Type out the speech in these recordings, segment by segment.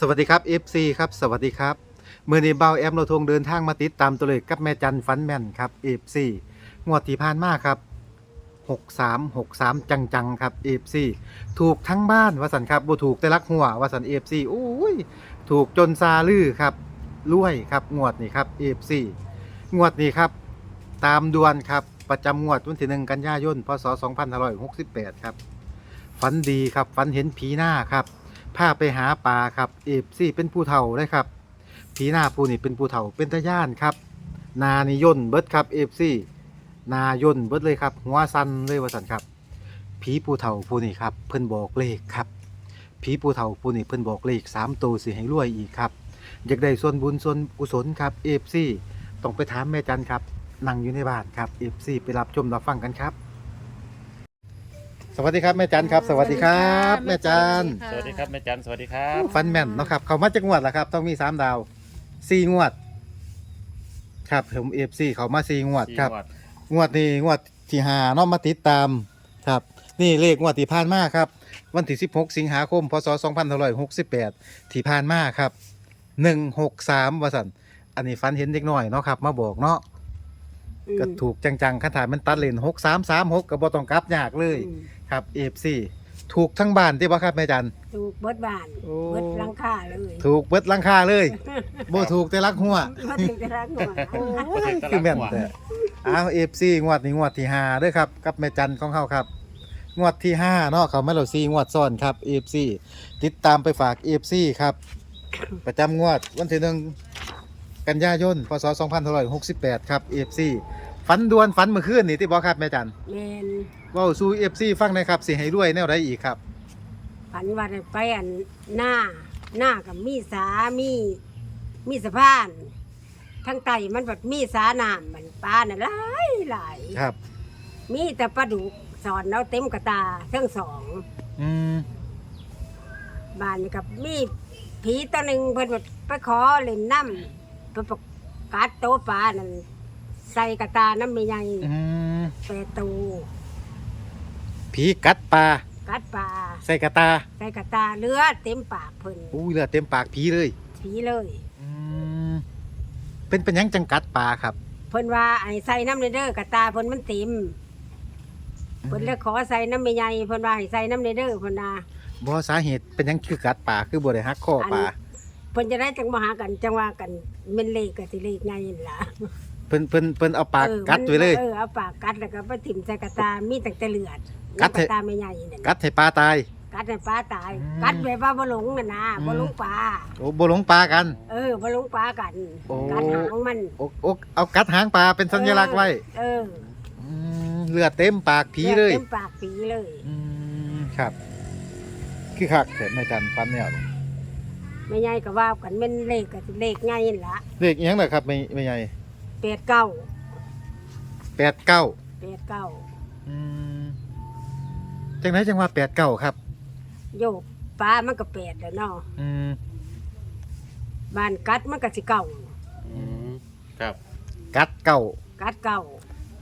สวัสดีครับ FC ครับสวัสดีครับเมื่อนี้เบาแอมเราทงเดินทางมาติดตามตัวเลขกับแม่จันฟันแมนครับ FC งวดที่ผ่านมาครับ6363 จังๆ ครับ FC ถูกทั้งบ้านวสันครับบ่ถูกแต่ลักหัววสัน FC โอ้ยถูกจนซาลือครับรวยครับงวดนี้ครับ FC งวดนี้ครับ ตามด่วนครับประจำงวดวันที่หนึ่งกันยายนพศ2568 ครับฝันดีครับฝันเห็นผีหน้าครับ พาไปหาปลาครับเอฟซี่เป็นผู้เฒ่าเลยครับผีหน้าผู้นี่เป็นผู้เฒ่าเป็นตาย่านครับ นานิยนเบิดครับเอฟซี่นายนเบิดเลยครับ หัวสันเลยว่าสันครับผีผู้เฒ่าผู้นี่ครับเพิ่นบอกเลขครับผีผู้เฒ่าผู้นี่เพิ่นบอกเลขสามตัวสิให้รวยอีกครับอยากได้ส่วนบุญส่วนกุศลครับเอฟซี่ต้องไปถามแม่จันครับนั่งอยู่ในบ้านครับเอฟซีไปรับชมรับฟังกันครับ สวัสดีครับแม่จันครับ สวัสดีครับ แม่จันสวัสดีครับแม่จันสวัสดีครับฟันแม่นเนาะครับ เขามาจากงวดละครับ ต้องมีสามดาวสี่งวด ครับผมเอฟซีเขามาสี่งวดครับสี่งวดงวดนี้งวดที่หาเนาะมาติดตามครับ นี่เลขงวดที่ผ่านมาครับ วันที่ 16 สิงหาคม พศ 2568 ที่ผ่านมาครับ 163ว่าสันอันนี้ฟันเห็นเด็กน้อยเนาะครับ มาบอกเนาะก็ถูกจังๆคันถามมันตัดเลน6336ก็บ่ต้องกลับยากเลยอืม ครับ FC ถูกทั้งบ้านที่บ่ครับแม่จัน ถูกเบิดบ้านโอ้ เบิดหลังคาเลยถูกเบิดหลังคาเลยบ่ถูกแต่ลักหัว มาถึงจะรักหัวคือแม่นแต่อ้าวเอฟซีงวดนี้งวดที่ห้าเด้วยครับกับแม่จันของเขาครับ งวดที่ห้าเนาะเขามาเราซีงวดซ้อนครับเอฟซีติดตามไปฝากเอฟซีครับ ประจำงวดวันที่หนึ่งกันยายนพศ2568 ครับเอฟซีฝันดวนฝันเมื่อคืนนี่ที่บอกครับแม่จัน แมนเว้าสู่เอฟซีฟังหนะครับสิให้รวยแนวใดอีกครับฝันว่าได้ไปอันหน้าหน้ากับมีสามีมีสะพานทั้งไตมันแบบมีสาน้ำมันปลาน่ะหลายหลายครับ มีแต่ปลาดุกสอนเอาเต็มกระตาทั้งสองอืมบ้านนี่กับมีผีตัวหนึ่งเพิ่นว่าไปขอเล่นน้ำเพิ่นประกัดโตะปลานั่นใส่กระตาน้ำไม่ใหญ่อืม แปดตู ผีกัดปลากัดปลาใส่กระตาใส่กระตาเลือดเต็มปากเพิ่นอุ้ยเลือดเต็มปากผีเลยผีเลยอืมเป็นเป็นหยังจังกัดปลาครับ เพิ่นว่าไอ้ใส่น้ำในเด้อกระตาเพิ่นมันเต็มเพิ่นเลยขอใส่น้ำไม่ใหญ่เพิ่นว่าให้ใส่น้ำในเด้อเพิ่นว่าบ่สาเหตุเป็นหยังคือกัดปลาคือบ่ได้หักคอปลาเพิ่นจะได้จังมาหากันจังว่ากันแมันเลขกับสิเลขไงนั่นล่ะเพิ่นเพิ่นเพิ่นเอาปากออกัดไว้เลย เออเอาปากกัดแล้วก็ไปถิ่มใส่กระตามีตั้งแต่เลือด กัดกให้ระตาไม่ใหญ่นั่นกัดให้ปลาตาย กัดให้ปลาตาย อืมกัดแบบว่าบ่หลงน่ะนะอืม บ่หลงปลาโอ้บ่หลงปลากัน เออบ่หลงปลากัน โอ้ กัดหางมัน โอ้โอ้เอากัดหางปลาเป็นสัญลักษณ์ไว้เอออืมเลือดเต็มปากผีเลยเต็มปากผีเลย อืมครับ คือคักแต่แม่จันฟันแนวนี่ไม่ใหญ่ก็ว่ากันเป็นเลขกับเลขไงนั่นละเลขอิหยังล่ะครับไม่ไม่ใหญ่แปดเก้าแปดเก้าแปดเก้าอืม จังไหนจังว่าแปดเก้าครับ โยกปลามันก็แปดแล้วเนาะอืมบ้านกัดมันก็สิเก้าอืมครับ กัดเก้ากัดเก้า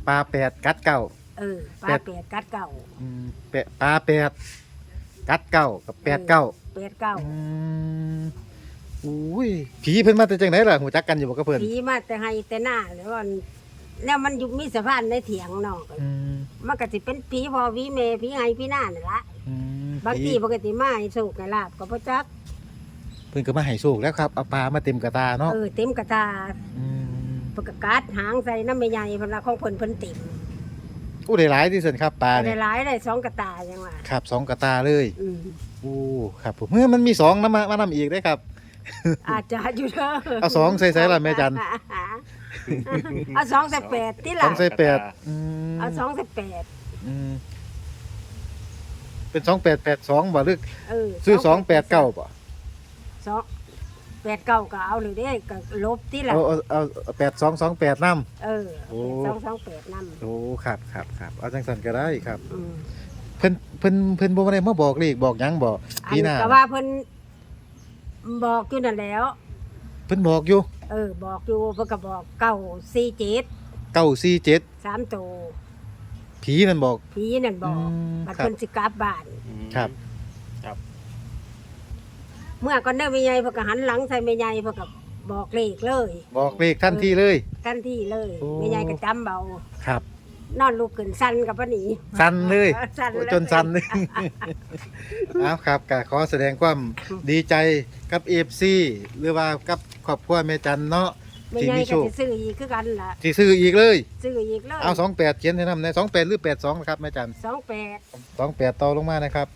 ปลาแปดกัดเก้า เออปลาแปด แปดกัดเก้าอืมแปะปลาแปดกัดเก้ากับแปดเก้าแปดเก้าอืมอุ้ยผีเพิ่นมาแต่จังไหนล่ะหูจักกันอยู่บ่กับเพิ่นผีมาแต่ให้แต่หน้าแล้วมัน แล้วมันอยู่มีสะพานในเถียงเนาะอืมมันก็สิเป็นผีพอผีเมผีไห้ผีหน้านั่นละอืมบางทีผีปกติมาให้โชคให้ลาบก็บ่จักเพิ่นก็มาให้โชคแล้วครับเอาปลามาเต็มกระตาเนาะเออเต็มกระตามเพิ่นก็กัดหางใส่น้ำไม่ใหญ่เพิ่นว่าของเพิ่นเพิ่นเต็มอู้ได้หลายที่สุดครับปลาได้เนี่ยหลายได้สองกระตาจังว่าครับสองกระตาเลยอืมอู้ครับผมเมื่อมันมีสองนำมามานำอีกได้ครับ อาจจะอยู่เด้อเอาสองใส่ใส่ละแม่จัน เอาสองใส่แปดที่สละองใส่แปดอืมเอาสองใส่แปดอืมเป็นสองแปดแปดสองบ่หรือเออซื้อสองแปดเก้าบ่สองแปดเก้าก็เอาเลยเด้ก็ลบที่ละเอาเอาเอาแปดสองสองแปดนำเออโอ้สองสองแปดนโอ้ครับครับครับเอาจังสันก็ได้ครับำอืมเพิ่นเพิ่นเพิ่นบ่ได้มาบอกเลขบอกหยังบอกอัพี่นหน้าก็ว่าเพิ่นบอกอยู่นั่นแหล้ว เพิ่นบอกอยู่ เออ บอกอยู่เพิ่นก็บอกเก้าสี่เจ็ด947สามตัวผีนั่นบอก ผีนั่นบอกอืมบัดครับ เพิ่นสิกลับบ้านอืมครับครับ เมื่อก่อนเด้อแม่ใหญ่เพิ่นก็หันหลังใส่แม่ใหญ่เพิ่นก็บอกเลขเลย บอกเลขทันทีเลย ทันทีเลยโอ้ แม่ใหญ่ก็จำเบาครับ นอนลุกขึ้นสั่นกับบ่หนีสั้นเลยสั่นเลยจนสั้นเลยเอาครับก็ขอแสดงความดีใจกับ FC หรือว่ากับครอบครัวแม่จันเนาะแม่ที่ใหญ่มีก็โชคสิซื้ออีกคือกันล่ะที่ซื้ออีกเลย ซื้ออีกเลยเอา28เขียนให้นำใน28หรือ82นะครับแม่จัน28 28ต่อลงมานะครับ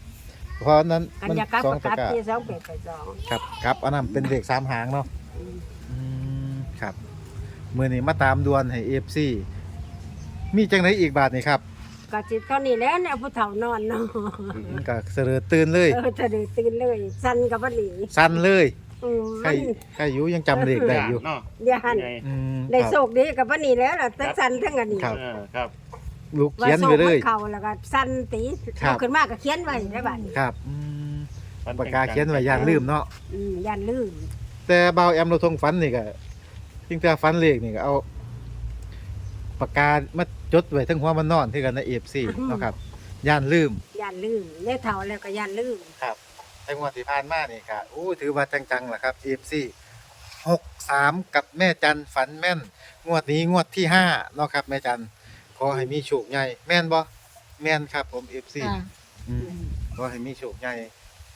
เพราะนั้นกันมันอยากกลับสองก็ตะกลับกร้า ที่28ไป2ครับครับอันนั้นเป็นเลขสามหางเนาะอืมอืมครับ มื้อนี้มาตามดวนให้ FC มีจังไดอีกบาทนี่ครับก็สิเท่านี้แหล้วเนี่ยผู้เฒ่านอนเนาะมันก็เสลอตื่นเลยเออจะได้ตื่นเลย สั่นกับบ่หนีสั้นเลยอืมใครมันใครอยู่ยังจำเลขได้อยู่เนาะย่านไงอืมได้ครับโชคดีกับบ่หนีแล้วล่ะทั้งสั่นทั้งอันนี้ครับเออครับ ลูกว่าเขียนโชคไว้เลมัยนเข้าแล้วก็สั่นตีครับ เอาขึ้นมาก็เขียนไว้ได้บัดนี้ครับอืมฝันปากกาเขียนไว้ย่านลืมเนาะ อืมย่านลืมแต่เบาแอมเราทงฝันนี่ก็จริงแต่ฝันเลขนี่ก็เอา ปากกามาจดไว้ทั้งหัวมันนอนที่กันใน FC เนาะครับย่านลืมย่านลืมได้เฒ่าแล้วก็ย่านลืมครับแต่งวดที่ผ่านมานี่ครับอู้ถือว่าจังๆล่ะครับ FC 63กับแม่จันฝันแม่น งวดนี้งวดที่ห้าเนาะครับ แม่จันขอให้มีโชคใหญ่แม่นบ่แม่นครับ ผม FC อืมก็ให้มีโชคใหญ่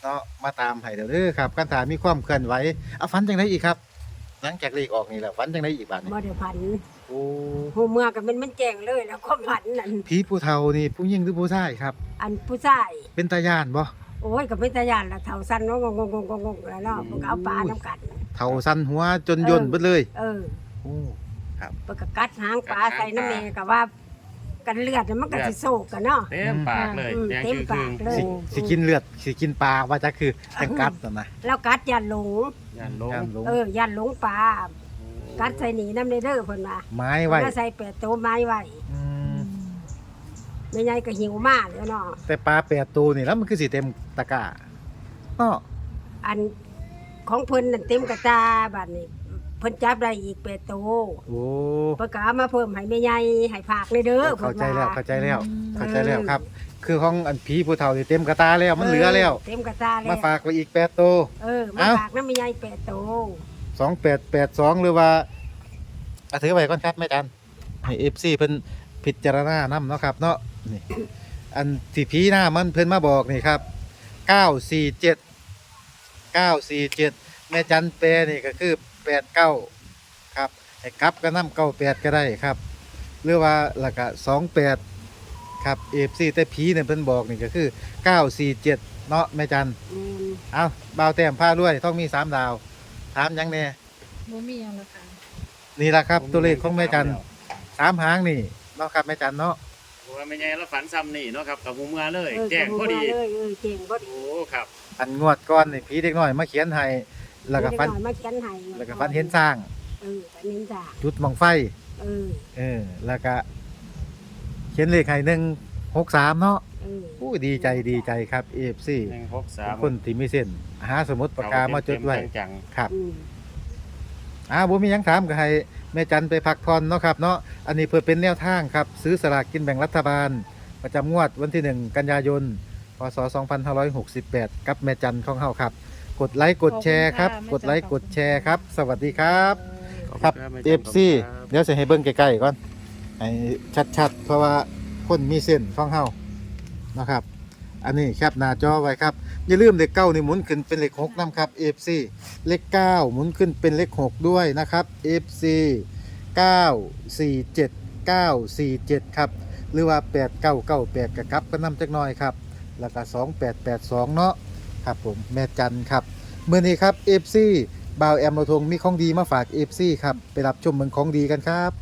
เนาะมาตามให้เดี๋ยวเด้อครับกันถามีความเคลื่อนไหวเอาฝันจังไดอีกครับ หลังจากเลขออกนี่แหละฝันจังไดอีกบาดนี้บ่ได้พันโอ้หูเมื่อก็เป็นมันแจ้งเลยแล้วความพันนั่นผีผู้เฒ่านี่ผู้หญิงหรือผู้ชายครับ อันผู้ชายเป็นตาย่านบ่โอ้ยก็เป็นตาย่านละเฒ่าสั่นงงงงงๆๆๆแล้วเนาะเพิ่นก็เอาปลาน้ำกันเฒ่าสั้นหัวจนย่นเบิดเลย เออโอ้เพิ่นก็กัดหางปลาใส่น้ำแม่ก็ว่ากันเลือดน่ะมันก็สิโศกกันเนาะเต็มปากเลยอืมแดงเต็มคือปากเลยสิสิกินเลือดสิกินปลาว่าจะคือจังกัดนั่นนะแล้วกัดยันหลง ย่านลง ย่านลงเออยันหลงปลากัดใส่หนีน้ำในเด้อเพิ่นว่าไม้ไว้แล้วใส่เป็ดโตวไม้ไว้อืมแม่ใหญ่ก็หิวมากแล้วเนาะแต่ปลาแปดตัวนี่แล้วมันคือสิเต็มตะกร้าเนาะอันของเพิ่นนั่นเต็มกระตาบัดนี้เพิ่นจับได้อีกเป็ดโตวโอ้เพิ่นก็เอามาเพิ่มให้แม่ใหญ่ให้ภาคเลยเด้อเข้าเพิ่นใจแล้วว่าเข้าใจแล้วเข้าใจแล้วครับ คือของอันผีผู้เฒ่านี่เต็มกระตาแล้วมันเหลือแล้ว เต็มกระตาแล้วมาฝากไว้อีกแปดตัว เออมาเอ้า ฝากน้ำแม่ใหญ่เป็ดโตวสองแปดแปดสองหรือว่าอะถือไว้ก่อนครับแม่จันให้เอฟซีเพิ่นพิจารณานำเนาะครับเนาะนี่ อันที่ผีหน้ามันเพิ่นมาบอกนี่ครับเก้าสี่เจ็ดเก้าสี่เจ็ดแม่จันแปลนี่ก็คือแปดเก้าครับให้กลับก็นำเก้าแปดก็ได้ครับ หรือว่าหลักะสองแปด ครับเอฟซีแต่ผีเนี่ยเพิ่นบอกนี่ก็คือเก้าสี่เจ็ดเนาะแม่จันแม่นเอาบ่าวแต้มผ้าด้วยต้องมีสามดาว ถามหยังแน่บ่มีหยังแล้วค่ะนี่ละครับตัวเลขของแม่จันสามหางนี่เนาะครับแม่จันเนาะโอ้ยไม่ไงแล้วฝันซ้ำนี่เนาะครับกับหูเมือเลยเออแจ้งพอดีเลยเออแจ้งพอดีโอ้ครับอันงวดก้อนนี่ผีเด็กน้อยมาเขียนให้แล้วก็ฟันเด็อยมาเขียนให้แล้วก็ฟันเห็นสร้างเออฟันเห็นสร้างจุดมองไฟ เออ เออแล้วก็ เขียนเลขให้หนึ่งหกสามเนาะเอออู้ดีใจดีใจครับเอฟซีหนึ่งหกสามคนที่มีเส้นหาสมุดปากกามาจดไว้จังครับ อืมอ่าบ่มีหยังถามก็ให้แม่จันไปพักผ่อนเนาะครับเนาะอันนี้เพื่อเป็นแนวทางครับ ซื้อสลากกินแบ่งรัฐบาล ประจำงวดวันที่ 1 กันยายนพศ2568 กับแม่จันของเฮาครับ กดไลค์กดแชร์ครับ กดไลค์กดแชร์ครับ สวัสดีครับๆครับ แม่เอจันฟซีขอบคุณครับ เดี๋ยวจะให้เบิ่งใกล้ๆก่อน ให้ชัดๆ เพราะว่าคนมีเส้นของเฮานะครับ อันนี้แคปหน้าจอไว้ครับ อย่าลืมเลขเก้านี่หมุนขึ้นเป็นเลขหกนํครับ FC เลขเก้าหมุนขึ้นเป็นเลขหกด้วยนะครับ FC 947 947 ครับ หรือว่า 8998กระกลับก็นำจักหน่อยครับ แล้วก็2882 เนาะครับผมแม่จันครับเมื่อนี้ครับ FC บ่าวแอมเรทงมีของดีมาฝาก FC ครับ ไปรับชมเมืองของดีกันครับ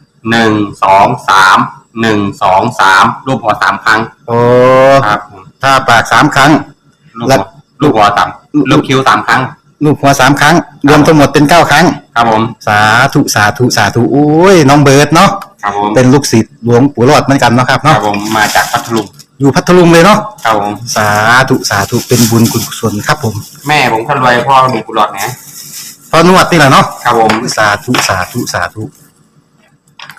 หนึ่งสองสามหนึ่งสองสามรูปหัวสามครั้งโอ้ครับผมถ้าปากสามครั้งลูกแล้หัววลูกหัวสามลูกคิ้วสามครั้ง ลูกหัวสามครั้ง รวมทั้งหมดเป็นเก้าครั้ง ครับผมสาธุสาธุสาธุโอ้ยน้องเบิร์ดเนาะครับผมเป็นลูกศิษย์หลวงปู่รอดเหมือนกันเนาะครับครัเนาะบผมมาจากพัทลุงอยู่พัทลุงเลยเนาะครับผมสาธุสาธุเป็นบุญคุณกุศลครับผมแม่ผมคนรวยพ่อมีกุหลาบนะพอนวดนี่แหละเนาะครับผม สาธุสาธุสาธุ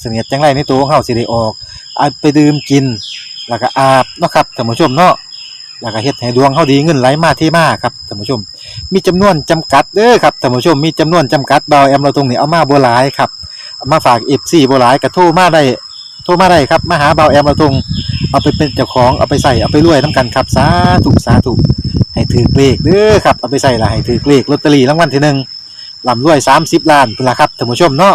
เสนียดจังไรในตัวของเฮาสิได้ออกเอาไปดื่มกิน แล้วก็อาบเนาะครับท่านผู้ชมเนาะแล้วก็เฮ็ดให้ดวงเฮาดีเงินไหลมาที่มาครับท่านผู้ชม มีจำนวนจำกัดเด้อครับท่านผู้ชมมีจำนวนจำกัดเบาแอมเราตรงนี้เอามาบ่หลายครับมาฝาก FC บ่หลายก็โทรมาได้โทรมาได้ครับมาหาเบาแอมเราตรงเอาไปเป็นเจ้าของเอาไปใส่เอาไปรวยนํกันครับสาธุสาธุให้ถือเลขเด้อครับเอาไปใส่ละให้ถือเลขลอตเตอรี่รางวัลที่หนึ่งลำรวย 30 ล้านพุ่นล่ะครับท่านผู้ชมเนาะ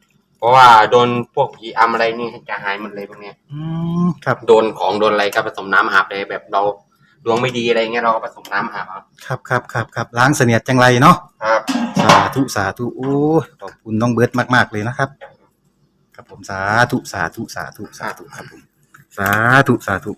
รับ เพราะว่าโดนพวกผีอำอะไรนี่จะหายหมดเลยพวกเนี้ยอืมครับโดนของโดนอะไรก็ผสมน้ำอาบเลยแบบเราดวงไม่ดีอะไรเงี้ยเราก็ผสมน้ำอาบเอาครับครับครับครับล้างเสนียดจังไรเนาะครับ สาธุสาธุโอ้ยขอบคุณน้องเบิร์ตมาก ๆ เลยนะครับ ครับผมสาธุสาธุสาธุสาธุครับผมสาธุสาธุ